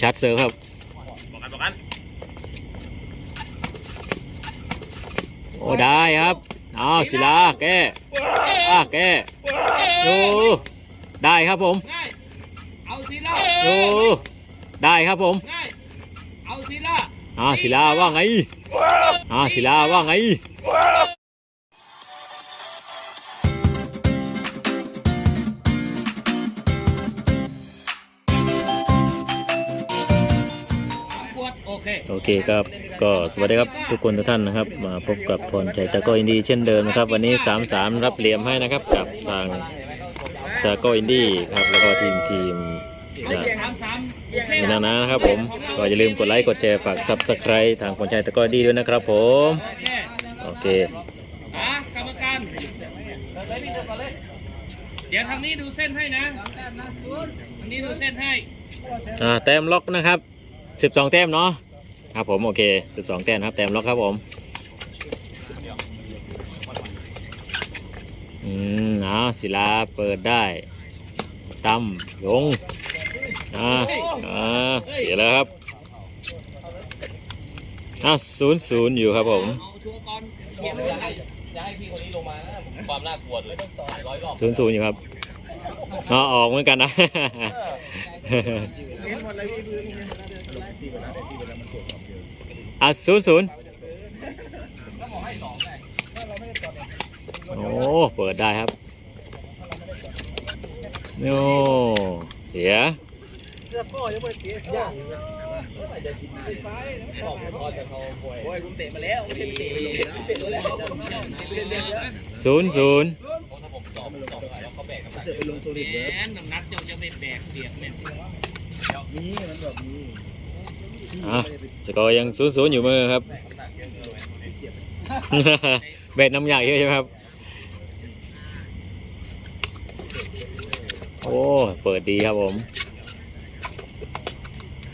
ชัดเซอร์ครับ บอกกันบอกกันโอ้ได้ครับเอาศิลาแก้อะแก้ดูได้ครับผมง่ายเอาศิลาดูได้ครับผมง่ายเอาศิลาอ่าศิลาว่าไงอ่าศิลาว่าไง เคโอเคครับก็สวัสดีครับทุกคนทุกท่านนะครับมาพบกับพรชัยตะโกอินดี้เช่นเดิมนะครับ วันนี้ 3-3 รับเหลี่ยมให้นะครับกับทางตะโกอินดี้ครับแล้วก็ทีมทีมจากสามสามโอเคมินานานะครับผมก็อย่าลืมกดไลค์กดแชร์ฝาก subscribe ทางพรชัยตะโกอินดี้ด้วยนะครับผมโอเคโอเคอะกรรมการเดี๋ยวทางนี้ดูเส้นให้นะทางนี้ดูเส้นให้อ่าแต้มล็อกนะครับ12แต้มเนาะ ครับผมโอเค 12 แต้มครับแต้มล็อกครับผมอืมเอาศิลาเปิดได้ตั้มลงอ่าอ่าเสียแล้วครับอ่าศูนย์ศูนย์อยู่ครับผมเอาชัวร์ก่อนเขียนเลยจะให้พี่คนนี้ลงมานะความน่ากลัวเลยร้อยรอบศูนย์ศูนย์อยู่ครับอ๋อออกเหมือนกันนะ อะศูนย์ศูนย์โอ้เปิดได้ครับโอ้เสียโอ้ยเตะมาแล้วไม่ใช่เตะเตะมาแล้วศูนย์ศูนย์ถ้าผมสอบสอบแล้วเขาแบกกันมาแหมน้ำหนักจะจะไปแบกเปียกเนี่ย อะสกอร์ยังศูนย์ศูนย์อยู่มือครับ เบ็ดน้ำใหญ่เยอะใช่ไหมครับ โอ้ เปิดดีครับผม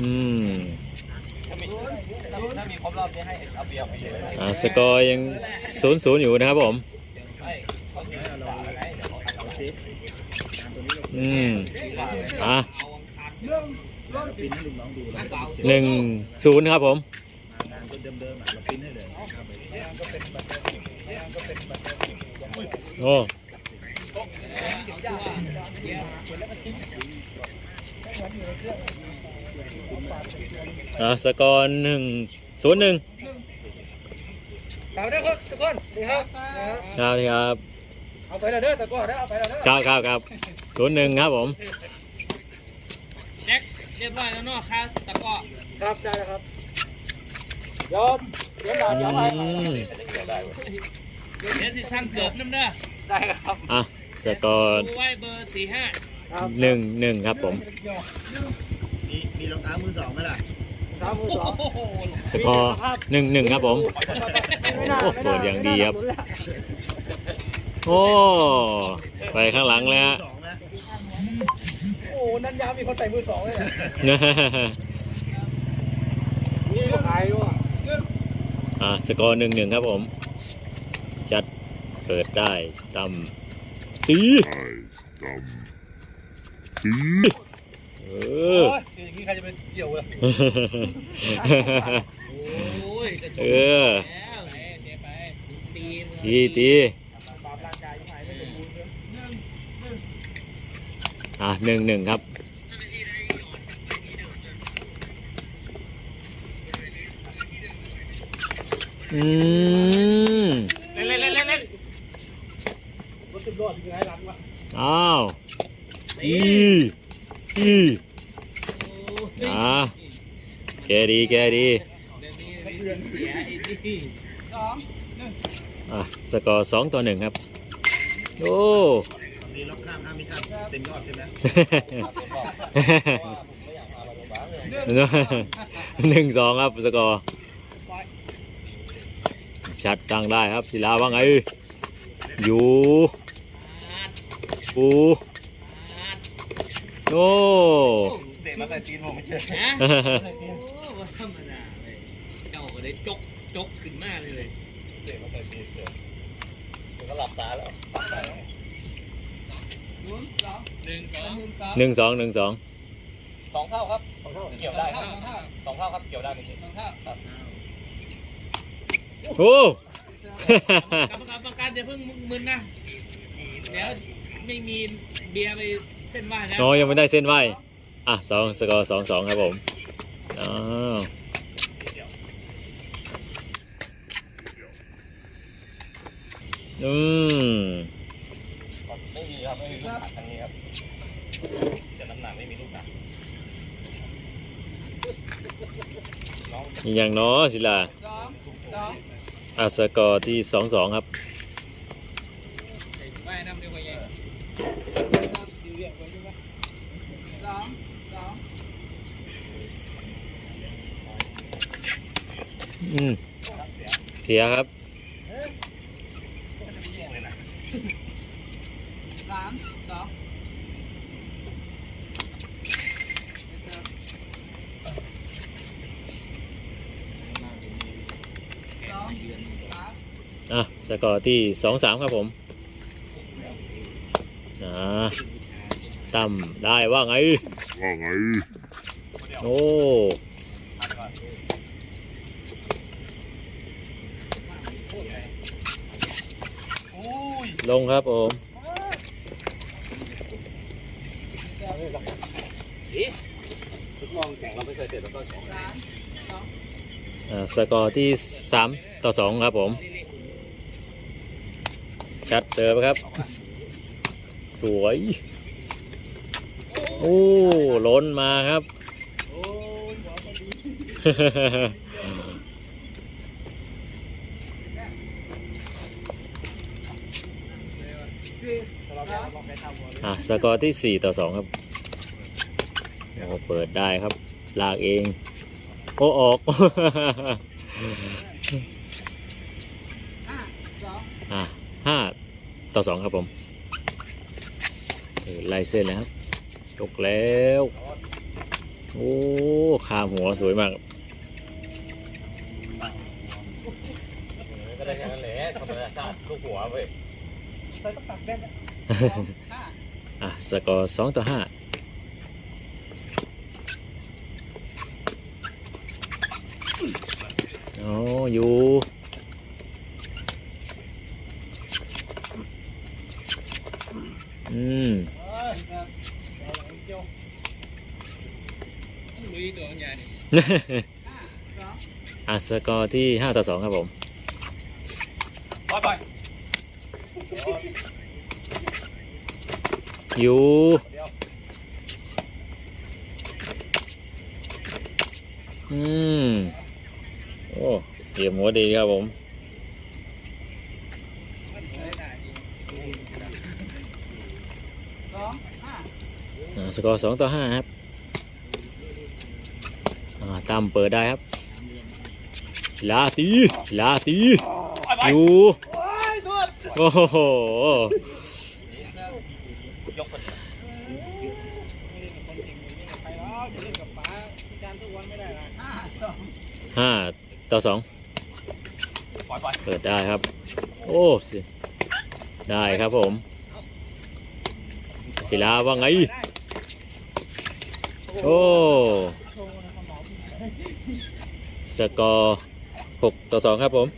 อืมถ้ามีถ้ามีครบรอบนี้ให้เอาเบี ยร์ไปเลยอ่าสกอร์ยังศูนย์ศูนย์อยู่นะครับผมอืมอะหนึ่งศูนย์ครับผมโอ้อ่าสกอร์หนึ่งศูนย์หนึ่งเอาได้ครับทุกคนดีครับ ครับนี่ครับเอาไปแล้วเด้อตะก้อเด้อเอาไปแล้วเด้อ ครับครับครับศูนย์หนึ่งครับผมแจ็ค เรียบร้อยแล้วเนาะคาสตะก้อครับได้แล้วครับยอมเดี๋ยวด่าอืเดี๋ยวไปมเดี๋ยวสิสั่งเกือบน้ำเด้อได้ครับอะสกอร์ดูไว้เบอร์สี่ห้าหนึ่งหนึ่งครับผม มีมีรองเท้ามือสองไหมล่ะครับมือสองโอ้โหสกอร์หนึ่งหนึ่งครับผม ไม่น่าโอ้ไม่เปิน่าดอย่างดีครับ ไม่น่าโอ้ ไปข้างหลังแล้วสอง นะโอ้นันยามีคนใส่มือสองเลยเหรอนี่ก็ขายด้วยอะสกอร์หนึ่งหนึ่งครับผมจัดเปิดได้ตำตีเออคืออย่างนี้ใครจะไปเกี่ยวเลยโอ้ยกระจกเออแล้วเฮ้ยเดี๋ยวไปตีมือตี อะหนึ่งหนึ่งครับ อืมเล่นเล่นเล่นเล่นเล่นอ้าวอีอีอ่าแกดีแกดีเดี๋ยวนี้มีเสียเสียอีกทีอะสกอร์สองต่อหนึ่งครับ โอ้ มีล็อกข้ามห้ามไม่ข้ามเต็มยอดใช่ไหมหนึ่งสองครับสกอร์ชัดตั้งได้ครับศิลาว่าไง อยู่อาดปูอาดโอ้เตะมาใส่ตีนผมไม่เชื่อฮะโอ้ว่าธรรมดาเลยเจ้าก็ได้จกจกขึ้นมาเลยเตะมาใส่ตีนเฉยเดี๋ยวก็หลับตาแล้ว หนึ่งสองหนึ่งสองหนึ่งสองไฟสองเท่าครับสองเท่าเกี่ยวได้คสรัอบงเท่าสองเท่าครับเกี่ยวได้ไม่ใช่สองเท่าโอ้กรรมการประกันอย่าเพิ่งมึนนะเดี๋ยวไม่มีเบียร์ไปเส้นไหว้นะน้อยยังไม่ได้เส้นไหวอะสองสกอร์สองสองครับผมอ้าวอืมไม่มี ครับไม่มีลูกหนักทางนี้ครับเสียน้ำหนักไม่มีลูกหนักน้องอีกอย่างน้อศิลาสองสองอะสกอร์ที่สองสองครับไม่นำเดียวกันยังสองสองอืมเสียครับ แย่งเลยนะ สามสองสองสามอะสกอร์ที่สองสามครับผม อ่าตั้มได้ว่าไง ว่าไง โอ้อุ้ยลงครับผม ทุกมองแข่งเราไม่เคยเตะแล้วก็แข่งสามสองอ่าสกอร์ที่สามต่อสองครับผมชัดเจอไหมครับ สวย โอ้ล้นมาครับ อ่าแค่เราแค่ทำหัวอะสกอร์ที่สี่ต่อสองครับ โอ้เปิดได้ครับ ลากเอง โอ้ออกห้าสองอะห้าต่อสองครับผมเออไล่เส้นแล้วครับยกแล้ว โอ้คามหัวสวยมากก็ได้แค่นั้นแหละธรรมชาติลูกหัวเว้ยใส่ต้องตัดแว่นนะสองห้าอะสกอร์สองต่อห้าโอ้อยู่อืมเอ้ยครับเอาหลังเจียวลุยตัวใหญ่ห้าสองอะสกอร์ที่ห้าต่อสองครับผมไปไปอยู่เดี๋ยวอืม โอ้ เตรียมหัวดีครับผมสกอร์สองต่อห้าครับตามเปิดได้ครับ ลาตี ลาตี อยู่โอ้โหห้าต่อสอง เปิดได้ครับ โอ้สิได้ครับผม ศิลาว่าไงได้โอ้สกอร์หกต่อสองครับผม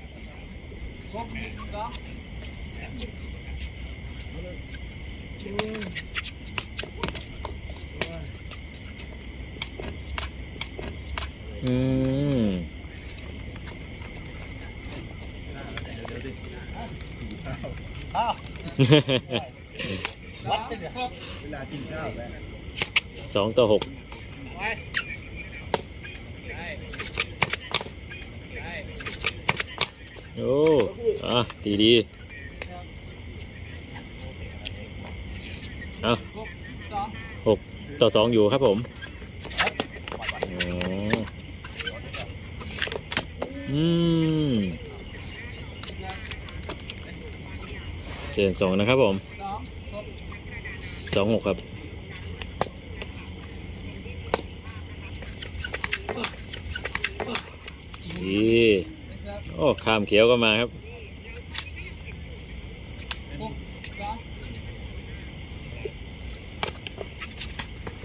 อืม อ้าววัดเลยหกสองต่อหกไปได้ได้โอ้อะดีดีอะหกสองหกต่อสองอยู่ครับผมอ๋ออืม เจนสองนะครับผมสองหกครับดีโอ้ข้ามเขียวก็มาครับ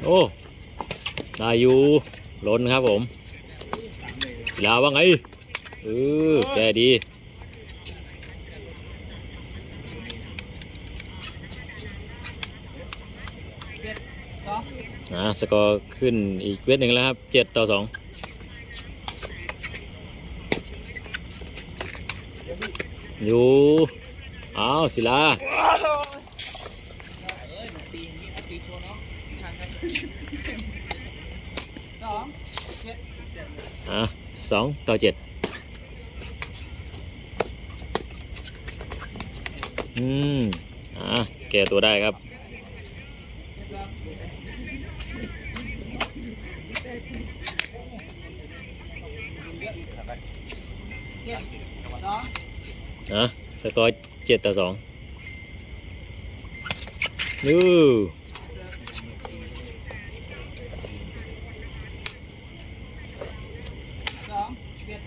โอ้ได้อยู่ล้นครับผมลาว่าไงเออแกดี เจ็ดสอง อ่าสกอร์ขึ้นอีกเวทหนึ่งแล้วครับเจ็ดต่อสองอยู่อ้าวศิลาสองเจ็ดอะสองต่อเจ็ดอืม อะแก้ตัวได้ครับ องอะสกอร์เจ็ดต่อสองดูสองเจ็ด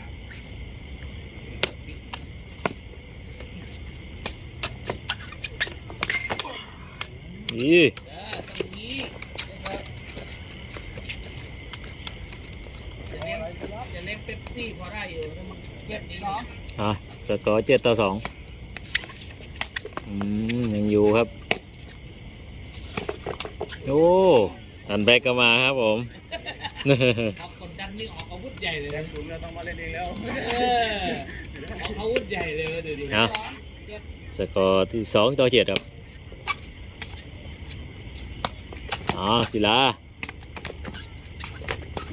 นี่เออตรงนี้จะเล่นจะเล่นเป๊ปซี่พอได้อยู่แล้วมัน เจ็ดนี้สองอะสกอร์เจ็ดต่อสองอืมยังอยู่ครับ โอ้อันแบกก็มาครับผมเอากดดันนี่ออกอาวุธใหญ่เลยนะสูงเราต้องมาเล่นเองแล้วเออออกอาวุธใหญ่เลยดูดิเอาสองเจ็ดสกอร์ที่สองต่อเจ็ดครับอ๋อศิลา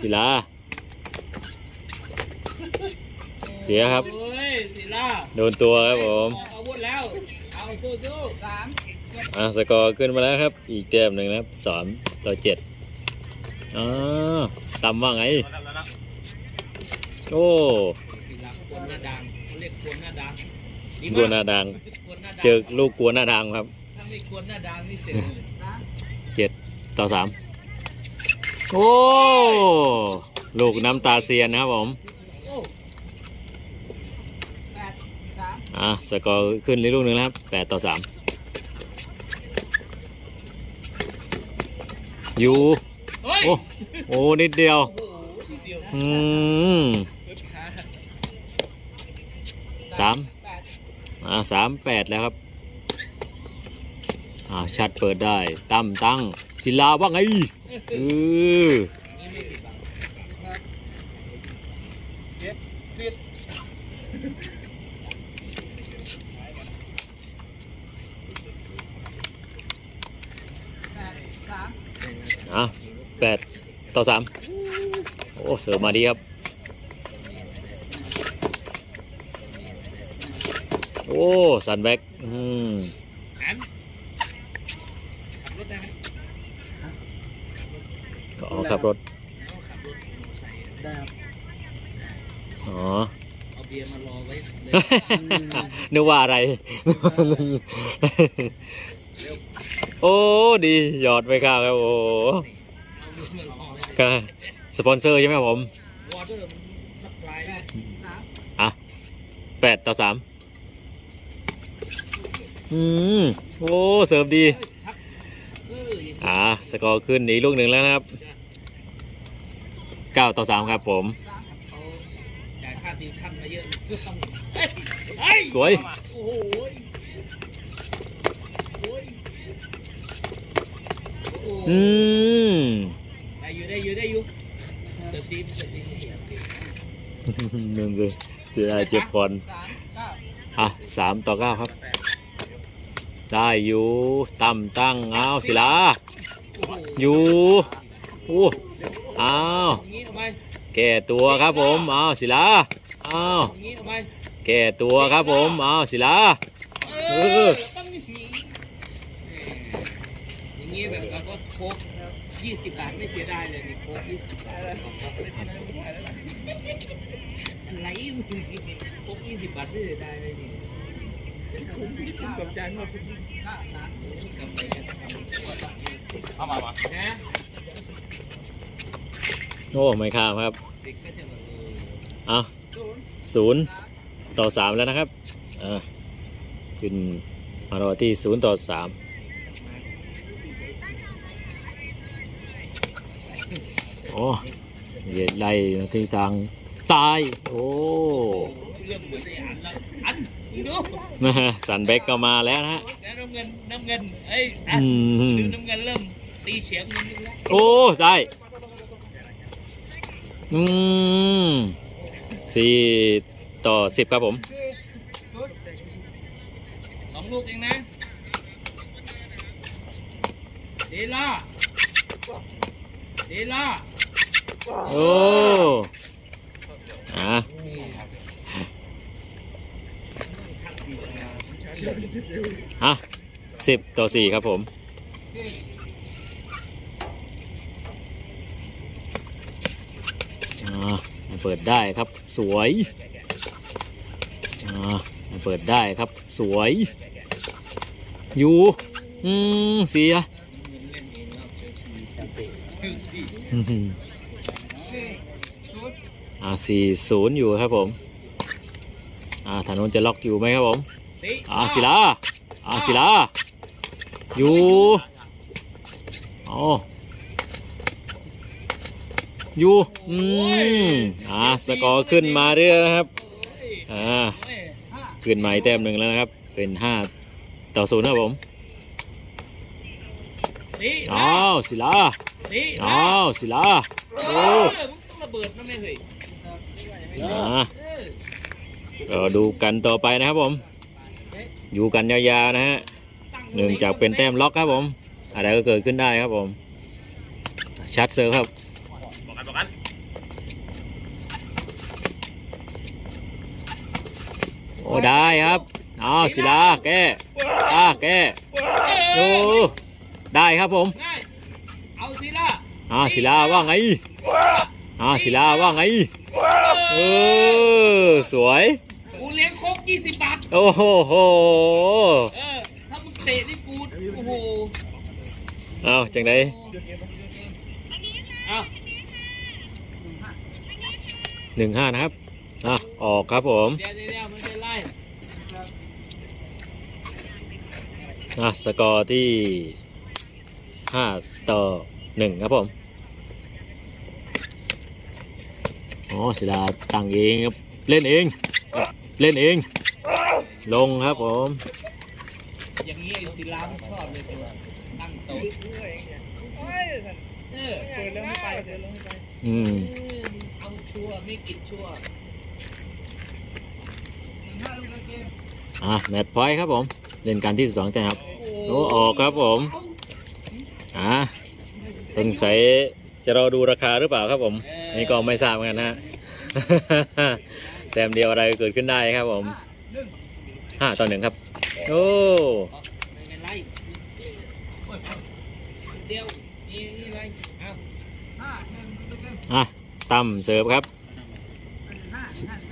ศิลา เสียครับโอ้ยศิลาโดนตัวครับผม ออกอาวุธแล้ว เอาสู้สู้สามเจ็ดอะสกอร์ขึ้นมาแล้วครับ อีกแต้มหนึ่งนะครับสามต่อเจ็ดอ๋อต่ำว่าไง โอ้ศิลากวนหน้าดังเขาเรียกกวนหน้าดังดีกวนหน้าดังกวนหน้าดังเจอลูกกวนหน้าดังครับถ้าไม่กวนหน้าดังนี่เสร็จเลยสามเจ็ดต่อสามโอ้ ลูกน้ำตาเซียนนะครับผม โอ้ แปดสาม อะสกอร์ขึ้นในลูกหนึ่งแล้วครับแปดต่อสามอยู่เฮ้ยโอ้โอ้นิดเดียวโอ้โหทีเดียวอืมสามแปดอ่าสามแปดแล้วครับ อ่าชัดเปิดได้ตั้มตั้งศิลาว่าไงเออ นี่ไม่ผิดหวัง เจ็ดปิดแปดสาม อะแปดต่อสามโอ้เสิร์ฟมาดีครับ โอ้สันแบ็กอืมหันขับรถได้ไหมก็ออกขับรถเอาขับรถใส่ได้ครับอ๋อเอาเบียร์มารอไว้เลยนึกว่าอะไร โอ้ดีหยอดไปข้าวครับโอ้เอาเบียร์มารอไว้ก็สปอนเซอร์ใช่ไหมครับผมวอเตอร์ซัพพลายแปดสามอะแปดต่อสามอืมโอ้เสิร์ฟดีทักเอออย่างนี้อ่าสกอร์ขึ้นอีกลูกหนึ่งแล้วนะครับเก้าต่อสามครับผมสามเขาจ่ายค่าติวชั่นมาเยอะต้องเฮ้ยเฮ้ย สวย โอ้โหโอ้ยโอ้โหอืมได้อยู่ได้อยู่ได้อยู่เสิร์ฟดีเสิร์ฟดีเสิร์ฟดีหนึ่งเลยเสียดายเจ็บคอนสามเก้าอะสามต่อเก้าครับ ได้อยู่ตั้มตั้งอ้าวศิลาโอ้โหอยู่โอ้อ้าวอย่างนี้เอาไปแก่ตัวครับผมอ้าวศิลาอ้าวอย่างนี้เอาไปแก่ตัวครับผมอ้าวศิลาเอเออต้องอย่างนี้อย่างนี้แบบเราก็โค้กยี่สิบบาทไม่เสียดายเลยนี่โค้กยี่สิบบาทอะไรโค้กยี่สิบบาทไม่เสียดายเลยนี่คุ้มกับจานหมดเก้าสามกำไรกันเอามามานะโอ้ไม่ข้ามครับเอออ้าศูนย์ต่อสามแล้วนะครับอ่าขึ้นมารอที่ศูนย์ต่อสาม โอ้เหยียดไล่มาที่ทางซ้าย โอ้เริ่มเหมือนไอ้อันแล้วอันมึงดูแม่สันเบกก็มาแล้วนะฮะแล้วน้ำเงินน้ำเงินเอ้ยอันอืมดูน้ำเงินเริ่มตีเฉียงมึงแล้วโอ้ได้อืมสี่ต่อสิบครับผมสองลูกเองนะดีล่าดีล่า โอ้อะอะสิบต่อสี่ครับผมอ่ามาเปิดได้ครับสวยอ่ามาเปิดได้ครับสวย อยู่อืมเสีย อืมอ่าสี่ศูนย์อยู่ครับผมอ่าฐานนนจะล็อกอยู่ไหมครับผมสี่อ่าศิลาอ่าศิลาอยู่อ๋ออยู่อืมอ่าสกอร์ขึ้นมาเรื่อยนะครับอ่าเอ้ยขึ้นมาอีกแต้มหนึ่งแล้วนะครับ เป็นห้าต่อศูนย์ครับผมสี่อ้าวศิลาสี่อ้าวศิลาเอโอ้อมึงต้อง ระเบิดนะแม่เฮ้ยอ่าเออเออดูกันต่อไปนะครับผม อยู่กันยาวๆนะฮะตั้หนึ่งจากเป็นแต้มล็อกครับผม อะไรก็เกิดขึ้นได้ครับผม ชัดเซอร์ครับบอกกันบอกกันโอ้ได้ครับอ้าวศิลาแก้อ่าแก้เอดูอได้ครับผมง่ายเอาสิล่ะอ่าศิลาว่าไง อ่าศิลาว่าไง เออ สวย กูเลี้ยงโคกยี่สิบบาท โอ้โหเออ ถ้ามึงเตะนี่กู โอ้โหเอาจังไดเอาหนึ่งห้านะครับ อะ ออกครับผม เดี๋ยวเดี๋ยวเดี๋ยวไม่เป็นไรอะ สกอร์ที่ห้าต่อหนึ่งครับผม อ๋อศิลาตั้งเองครับ เล่นเอง เล่นเอง ลงครับผม อย่างนี้ไอ้ศิลามันชอบเลยตัวตั้งโต๊ะเออเดินเรื่องไม่ไปเดินเรื่องไม่ไปอืมเออเอาชัวร์ไม่กิดชัวร์อะแมตช์พอยต์ครับผม เล่นการที่สองแต่ครับโอ้ออกครับผม อะสงสัยจะรอดูราคาหรือเปล่าครับผม นี่ก็ไม่ทราบเหมือนกันนะฮะ แต้มเดียวอะไรเกิดขึ้นได้ครับผมห้าต่อหนึ่งครับ โอ้ไม่เป็นไรเดียวนี่นี่อะไรเอาอะตั้มเสิร์ฟครับ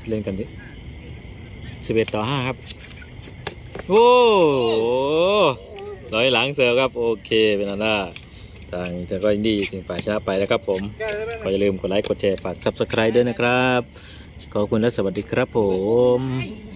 เล่นกันที่สิบเอ็ดต่อห้าครับ โอ้โหร้อยหลังเสิร์ฟครับ โอเคเป็นอันว่า ทางแต่ก็ยินดีถึงฝ่ายชนะไปแล้วครับผมก็อย่าลืมกดไลค์กดแชร์ฝาก subscribe ด้วยนะครับ ขอบคุณและสวัสดีครับผมไ